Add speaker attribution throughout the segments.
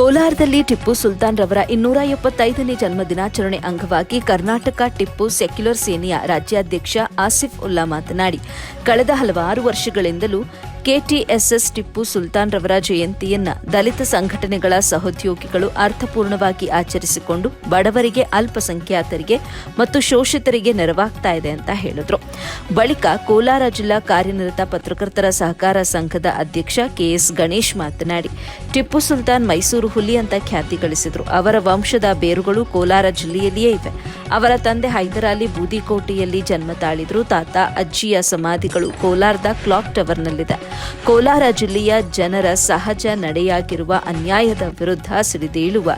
Speaker 1: ಕೋಲಾರದಲ್ಲಿ ಟಿಪ್ಪು ಸುಲ್ತಾನ್ ರವರ ಇನ್ನೂರ ಎಪ್ಪತ್ತೈದನೇ ಜನ್ಮ ದಿನಾಚರಣೆ ಅಂಗವಾಗಿ ಕರ್ನಾಟಕ ಟಿಪ್ಪು ಸೆಕ್ಯುಲರ್ ಸೇನೆಯ ರಾಜ್ಯಾಧ್ಯಕ್ಷ ಆಸಿಫ್ ಉಲ್ಲಾ ಮಾತನಾಡಿ, ಕಳೆದ ಹಲವಾರು ವರ್ಷಗಳಿಂದಲೂ ಕೆಟಿಎಸ್ಎಸ್ ಟಿಪ್ಪು ಸುಲ್ತಾನ್ ರವರ ಜಯಂತಿಯನ್ನ ದಲಿತ ಸಂಘಟನೆಗಳ ಸಹೋದ್ಯೋಗಿಗಳು ಅರ್ಥಪೂರ್ಣವಾಗಿ ಆಚರಿಸಿಕೊಂಡು ಬಡವರಿಗೆ, ಅಲ್ಪಸಂಖ್ಯಾತರಿಗೆ ಮತ್ತು ಶೋಷಿತರಿಗೆ ನೆರವಾಗ್ತಾ ಇದೆ ಅಂತ ಹೇಳಿದ್ರು. ಬಳಿಕ ಕೋಲಾರ ಜಿಲ್ಲಾ ಕಾರ್ಯನಿರತ ಪತ್ರಕರ್ತರ ಸಹಕಾರ ಸಂಘದ ಅಧ್ಯಕ್ಷ ಕೆಎಸ್ ಗಣೇಶ್ ಮಾತನಾಡಿ, ಟಿಪ್ಪು ಸುಲ್ತಾನ್ ಮೈಸೂರು ಹುಲಿ ಅಂತ ಖ್ಯಾತಿ ಗಳಿಸಿದ್ರು. ಅವರ ವಂಶದ ಬೇರುಗಳು ಕೋಲಾರ ಜಿಲ್ಲೆಯಲ್ಲಿಯೇ ಇವೆ. ಅವರ ತಂದೆ ಹೈದರಾಲಿ ಬೂದಿಕೋಟೆಯಲ್ಲಿ ಜನ್ಮ ತಾಳಿದ್ರು. ತಾತ, ಅಜ್ಜಿಯ ಸಮಾಧಿಗಳು ಕೋಲಾರದ ಕ್ಲಾಕ್ ಟವರ್ನಲ್ಲಿದೆ. ಕೋಲಾರ ಜಿಲ್ಲೆಯ ಜನರ ಸಹಜ ನಡೆಯಾಗಿರುವ ಅನ್ಯಾಯದ ವಿರುದ್ಧ ಸಿಡಿದೇಳುವ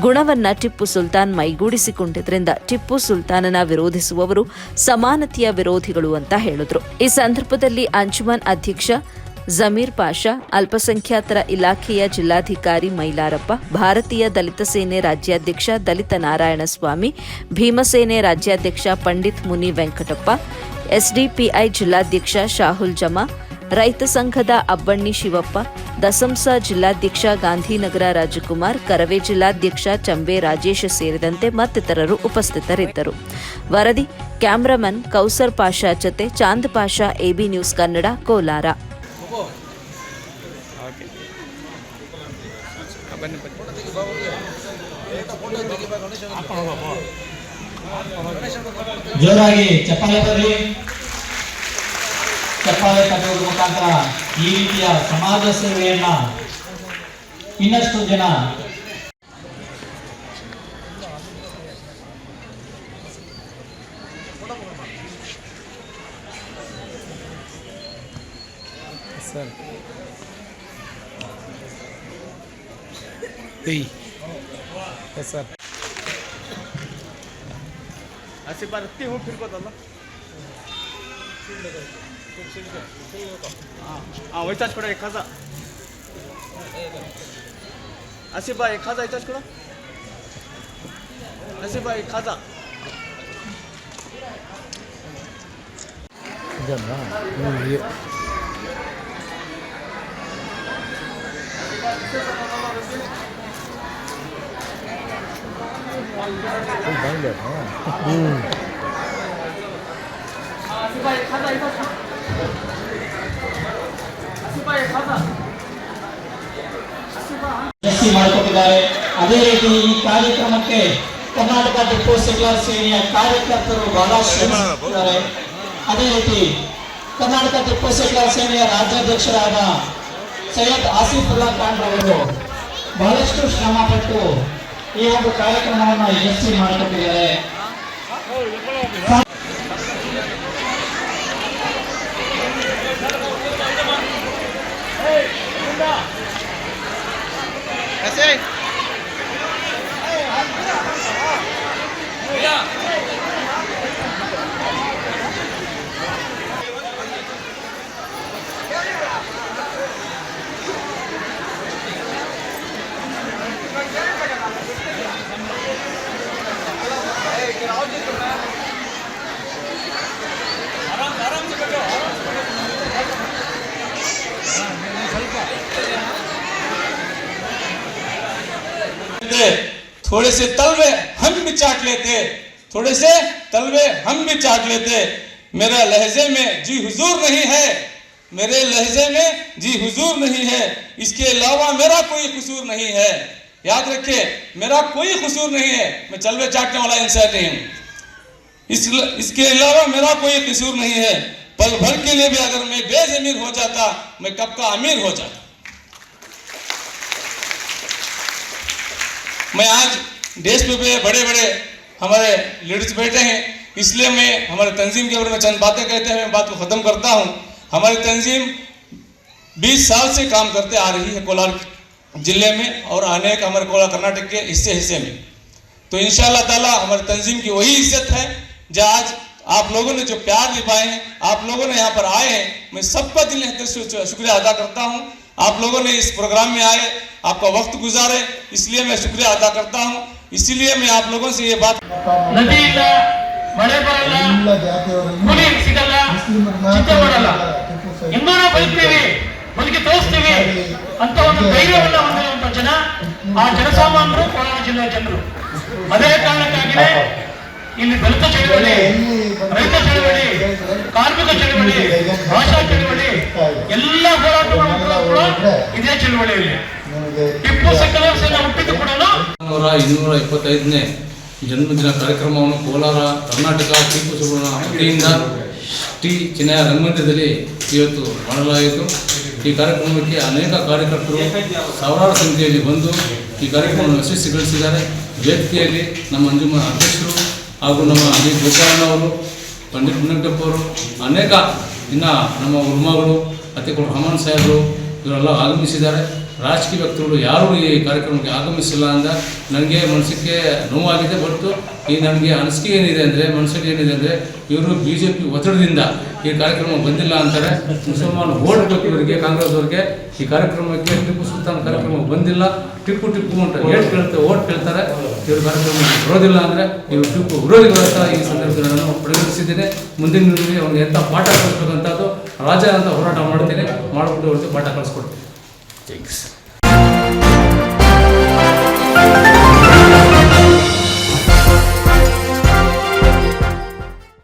Speaker 1: ಗುಣವನ್ನ ಟಿಪ್ಪು ಸುಲ್ತಾನ್ ಮೈಗೂಡಿಸಿಕೊಂಡಿದ್ದರಿಂದ ಟಿಪ್ಪು ಸುಲ್ತಾನನ ವಿರೋಧಿಸುವವರು ಸಮಾನತೆಯ ವಿರೋಧಿಗಳು ಅಂತ ಹೇಳಿದ್ರು. ಈ ಸಂದರ್ಭದಲ್ಲಿ ಅಂಜುಮನ್ ಅಧ್ಯಕ್ಷ ಜಮೀರ್ ಪಾಷಾ, ಅಲ್ಪಸಂಖ್ಯಾತರ ಇಲಾಖೆಯ ಜಿಲ್ಲಾಧಿಕಾರಿ ಮೈಲಾರಪ್ಪ, ಭಾರತೀಯ ದಲಿತ ಸೇನೆ ರಾಜ್ಯಾಧ್ಯಕ್ಷ ದಲಿತ ನಾರಾಯಣಸ್ವಾಮಿ ಭೀಮಸೇನೆ ರಾಜ್ಯಾಧ್ಯಕ್ಷ ಪಂಡಿತ್ ಮುನಿ ವೆಂಕಟಪ್ಪ, ಎಸ್ಡಿಪಿಐ ಜಿಲ್ಲಾಧ್ಯಕ್ಷ ಶಾಹುಲ್ ಜಮಾ ರೈತ ಸಂಘದ ಅಬ್ಬಣ್ಣಿ ಶಿವಪ್ಪ, ದಸಂಸ ಜಿಲ್ಲಾಧ್ಯಕ್ಷ ಗಾಂಧಿನಗರ ರಾಜಕುಮಾರ್, ಕರವೇ ಜಿಲ್ಲಾಧ್ಯಕ್ಷ ಚಂಬೆ ರಾಜೇಶ್ ಸೇರಿದಂತೆ ಮತ್ತಿತರರು ಉಪಸ್ಥಿತರಿದ್ದರು. ವರದಿ, ಕ್ಯಾಮ್ರಾಮನ್ ಕೌಸರ್ ಪಾಷಾ ಜತೆ Chand Pasha, A B
Speaker 2: news Kannada, Kolar.
Speaker 3: ಜೋರಾಗಿ ಚಪ್ಪಾಳೆ ಚಪ್ಪಾಳೆ ತಟ್ಟುವುದರ ಮುಖಾಂತರ ಈ ರೀತಿಯ ಸಮಾಜ ಸೇವೆಯನ್ನ ಇನ್ನಷ್ಟು ಜನ
Speaker 2: ಸರ್ 아, 월차시 그래 가 자. 아시바에 가자 이차시 그 래. 아시바에 가 자. 괜찮 나?
Speaker 3: 응,
Speaker 4: 이 게. 좀 많이 내 나? 응. 아시바에 가자 이차 시.
Speaker 3: ಮಾಡಿಕೊಟ್ಟಿದ್ದಾರೆ. ಅದೇ ರೀತಿ ಈ ಕಾರ್ಯಕ್ರಮಕ್ಕೆ ಕರ್ನಾಟಕ ಡಿಪೋ ಸೆಕ್ಯುಲರ್ ಸೇನೆಯ ಕಾರ್ಯಕರ್ತರು ಬಹಳ ಶ್ರಮಿಸುತ್ತಿದ್ದಾರೆ ಅದೇ ರೀತಿ ಕರ್ನಾಟಕ ಟಿಪ್ಪು ಸೆಕ್ಯುಲರ್ ಸೇನೆಯ ರಾಜ್ಯಾಧ್ಯಕ್ಷರಾದ ಸೈಯದ್ ಆಸಿಫುಲ್ಲಾ ಖಾನ್ ಅವರು ಬಹಳಷ್ಟು ಶ್ರಮ ಪಟ್ಟು ಈ ಒಂದು ಕಾರ್ಯಕ್ರಮವನ್ನು ಯಶಸ್ವಿ ಮಾಡಿಕೊಟ್ಟಿದ್ದಾರೆ.
Speaker 2: That's
Speaker 5: aí. थोड़े से तलवे हम भी चाट लेते, थोड़े से तलवे हम भी चाट लेते। मेरा लहजे में जी हुजूर नहीं है, मेरे लहजे में जी हुजूर नहीं है, इसके अलावा मेरा कोई कसूर नहीं है। याद रखिए, मेरा कोई कसूर नहीं है, मैं चलवे चाटने वाला इंसान नहीं हूँ। इस इसके अलावा मेरा कोई कसूर नहीं है। पल भर के लिए भी अगर मैं बेजमीर हो जाता, मैं कब का अमीर हो जाता। मैं आज देश भी बड़े बड़े हमारे लीडर्स बैठे हैं, इसलिए मैं हमारे तंजीम के बारे में चंद बातें कहते हैं, मैं बात को ख़त्म करता हूँ। हमारी तंजीम 20 साल से काम करते आ रही है कोलार ज़िले में और अनेक हमारे कोलार कर्नाटक के हिस्से हिस्से में। तो इन ताला हमारी तंजीम की वही इज़्ज़त है, जो आज आप लोगों ने जो प्यार निभाए हैं, आप लोगों ने यहाँ पर आए हैं, मैं सबका दिल से शुक्रिया अदा करता हूँ। आप लोगों ने इस प्रोग्राम में आए आपका वक्त गुजारे इसलिए मैं शुक्रिया अदा करता हूँ इसीलिए मैं आप लोगों से ये बात
Speaker 6: ನದಿ ಇಲ್ಲ ಮಳೆ ಬರಲ್ಲ
Speaker 7: ಎಲ್ಲ ಜಾತಿಯವರನ್ನು
Speaker 6: ಕೂಲಿ ಸಿಗಲ್ಲ
Speaker 7: ಮುಸ್ಲಿಮರನ್ನ
Speaker 6: ಚಿಂತೆ ಮಾಡಲ್ಲ
Speaker 7: ಟಿಪ್ಪು ಸುಲ್ತಾನ್
Speaker 6: ಹಿಂದೂನ ಬದುಕ್ತೀವಿ ಬದುಕಿ ತೋರಿಸ್ತೀವಿ ಅಂತ ಒಂದು ಧೈರ್ಯವನ್ನ ಹೊಂದಿರುವಂತ ಜನ ಆ ಜನಸಾಮಾನ್ಯರು ಕೋಲಾರ ಜಿಲ್ಲೆಯ ಜನರು ಅದೇ ಕಾರಣಕ್ಕಾಗಿಯೇ ಇಲ್ಲಿ ದಲಿತ ಚಳವಳಿ ರೈತ ಚಳವಳಿ ಕಾರ್ಮಿಕ ಚಳವಳಿ ಭಾಷಾ ಚಳವಳಿ
Speaker 7: ಇನ್ನೂರ ಇಪ್ಪತ್ತೈದನೇ ಜನ್ಮದಿನ ಕಾರ್ಯಕ್ರಮವನ್ನು ಕೋಲಾರ, ಕರ್ನಾಟಕ ಟಿಪ್ಪು ಸುಬ್ರಹ್ಮಣ್ಯ ವತಿಯಿಂದ ಟಿ ಚಿನ್ನಯ ರಂಗಮಂದಿರದಲ್ಲಿ ಇವತ್ತು ಮಾಡಲಾಯಿತು. ಈ ಕಾರ್ಯಕ್ರಮಕ್ಕೆ ಅನೇಕ ಕಾರ್ಯಕರ್ತರು ಸಾವಿರಾರು ಸಂಖ್ಯೆಯಲ್ಲಿ ಬಂದು ಈ ಕಾರ್ಯಕ್ರಮವನ್ನು ಯಶಸ್ವಿಗೊಳಿಸಿದ್ದಾರೆ ವೇದಿಕೆಯಲ್ಲಿ ನಮ್ಮ ಅಂಜುಮ ಅಧ್ಯಕ್ಷರು ಹಾಗೂ ನಮ್ಮ ಡಿ ಗೋಪಾಲಣ್ಣವರು ಪಂಡಿತ್ ಅವರು, ಅನೇಕ ಇನ್ನು ನಮ್ಮ ಉರ್ಮಗಳು ಅತಿಕೊಳ ರಮಣ್ ಸಾಹೇಬರು ಇವರೆಲ್ಲ ಆಗಮಿಸಿದ್ದಾರೆ. ರಾಜಕೀಯ ವ್ಯಕ್ತಿಗಳು ಯಾರೂ ಈ ಕಾರ್ಯಕ್ರಮಕ್ಕೆ ಆಗಮಿಸಿಲ್ಲ ಅಂದ ನನಗೆ ಮನಸ್ಸಿಗೆ ನೋವಾಗಿದೆ ಬಟ್ ಈ ನನಗೆ ಅನಿಸಿಕೆ ಏನಿದೆ ಅಂದರೆ ಮನಸ್ಸಿಗೆ ಏನಿದೆ ಅಂದರೆ, ಇವರು ಬಿ ಜೆ ಪಿ ಒತ್ತಡದಿಂದ ಈ ಕಾರ್ಯಕ್ರಮ ಬಂದಿಲ್ಲ ಅಂತಾರೆ. ಮುಸಲ್ಮಾನ್ ಓಟ್ ಬೇಕು ಇವರಿಗೆ ಕಾಂಗ್ರೆಸ್ ಅವರಿಗೆ ಈ ಕಾರ್ಯಕ್ರಮಕ್ಕೆ ಟಿಪ್ಪು ಸುಲ್ತಾನ್ ಕಾರ್ಯಕ್ರಮ ಬಂದಿಲ್ಲ. ಟಿಪ್ಪು ಟಿಪ್ಪು ಅಂತ ಏಟ್ ಕೇಳ್ತಾರೆ ಓಟ್ ಕೇಳ್ತಾರೆ. ಇವ್ರ ಕಾರ್ಯಕ್ರಮ ಬರೋದಿಲ್ಲ ಅಂದರೆ ಇವರು ಟಿಪ್ಪು ವಿರೋಧಿಗಳಂತ ಈ ಸಂದರ್ಭದಲ್ಲಿ ನಾನು ಪರಿಗಣಿಸಿದ್ದೇನೆ. ಮುಂದಿನ ದಿನದಲ್ಲಿ ಅವ್ರಿಗೆ ಎಂಥ ಪಾಠ ಕಲಿಸ್ಬೇಕಂತದ್ದು ರಾಜ ಅಂತ ಹೋರಾಟ ಮಾಡ್ತೀನಿ. ಮಾಡಿಬಿಟ್ಟು ಅವ್ರಿಗೆ ಪಾಠ ಕಲಿಸ್ಕೊಡ್ತೀನಿ. Thanks.